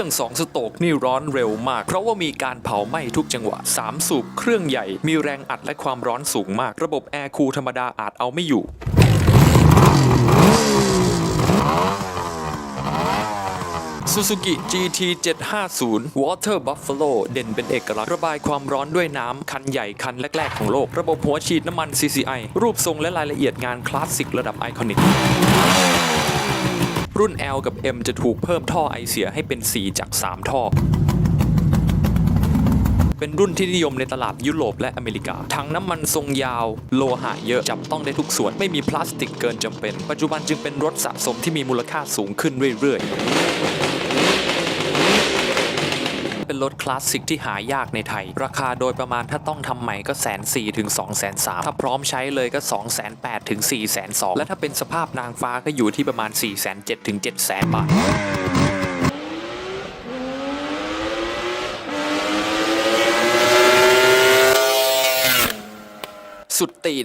รื่อง2สโตกนี่ร้อนเร็วมาก เพราะว่ามีการเผาไหม้ทุกจังหวะ 3 สูบเครื่องใหญ่ มีแรงอัดและความร้อนสูงมาก ระบบแอร์คูลธรรมดาอาจเอาไม่อยู่ Suzuki GT 750 Water Buffalo เด่นเป็นเอกลักษณ์ระบายความร้อนด้วยน้ำ คันใหญ่คันแรก ๆ ของโลก ระบบหัวฉีดน้ำมัน CCI รูปทรงและรายละเอียดงานคลาสสิกระดับไอคอนิก รุ่น L กับ M จะถูกเพิ่มท่อไอเสียให้เป็น 4 จาก 3 ท่อ เป็นรุ่นที่นิยมในตลาดยุโรปและอเมริกาถังน้ำมันทรงยาว โลหะเยอะ จับต้องได้ทุกส่วน ไม่มีพลาสติกเกินจำเป็น ปัจจุบันจึงเป็นรถสะสมที่มีมูลค่าสูงขึ้นเรื่อยๆ เป็นรถคลาสสิกที่หายากในไทย ราคาโดยประมาณถ้าต้องทำใหม่ก็แสนสี่ถึงสองแสนสามถ้าพร้อมใช้เลยก็2องแสนแปดถึงสี่แสนสองและถ้าเป็นสภาพนางฟ้าก็อยู่ที่ประมาณ4ี่แสนเจ็ดถึงเจ็ดแสนบาทสุดตีน